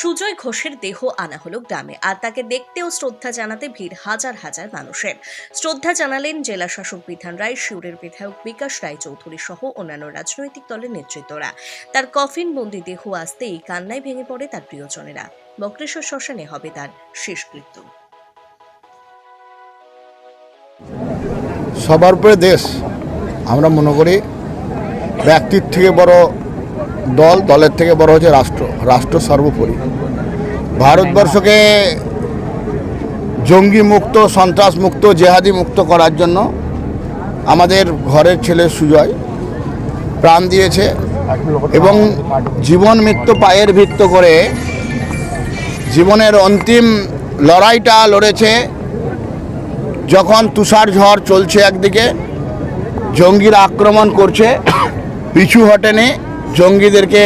সুজয় ঘোষের দেহ আনা হলো গ্রামে, আর তাকে দেখতেও শ্রদ্ধা জানাতে ভিড় হাজার হাজার মানুষের। শ্রদ্ধা জানালেন জেলা শাসক বিধান রায় শিউরের বিধায়ক বিকাশ রায় চৌধুরী সহ অন্যান্য রাজনৈতিক দলের নেতৃত্বরা। তার কফিন বন্দি দেহ আসতেই কান্নায় ভেঙে পড়ে তার প্রিয়জনেরা। বক্রেশ্বর শ্মশানে হবে তার শেষকৃত্য সবার উপরে দেশ। আমরা মনে করি ব্যক্তির থেকে বড় দল দলের থেকে বড় হচ্ছে রাষ্ট্র রাষ্ট্র সর্বোপরি। ভারতবর্ষকে জঙ্গি মুক্ত সন্ত্রাস মুক্ত জেহাদি মুক্ত করার জন্য আমাদের ঘরের ছেলে সুজয় প্রাণ দিয়েছে এবং জীবন মৃত্যু পায়ের ভিত্ত করে জীবনের অন্তিম লড়াইটা লড়েছে যখন তুষার ঝড় চলছে একদিকে, জঙ্গিরা আক্রমণ করছে, পিছু হটেনি জঙ্গিদেরকে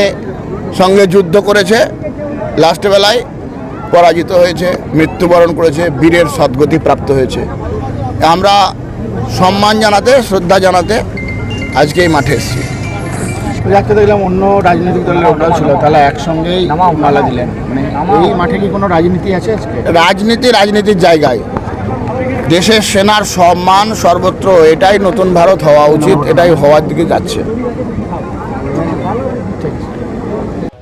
সঙ্গে যুদ্ধ করেছে। লাস্ট বেলায় পরাজিত হয়েছে মৃত্যুবরণ করেছে বীরের সদ্গতি প্রাপ্ত হয়েছে। আমরা সম্মান জানাতে শ্রদ্ধা জানাতে আজকে এই মাঠে এসেছি। আজকে দেখলাম অন্য রাজনৈতিক দলের লোকরাও ছিল তাহলে একসঙ্গেই মালা দিলেন। মানে এই মাঠে কি কোনো রাজনীতি আছে রাজনীতি রাজনীতির জায়গায়। দেশের সেনার সম্মান সর্বত্র এটাই নতুন ভারত হওয়া উচিত এটাই হওয়ার দিকে যাচ্ছে।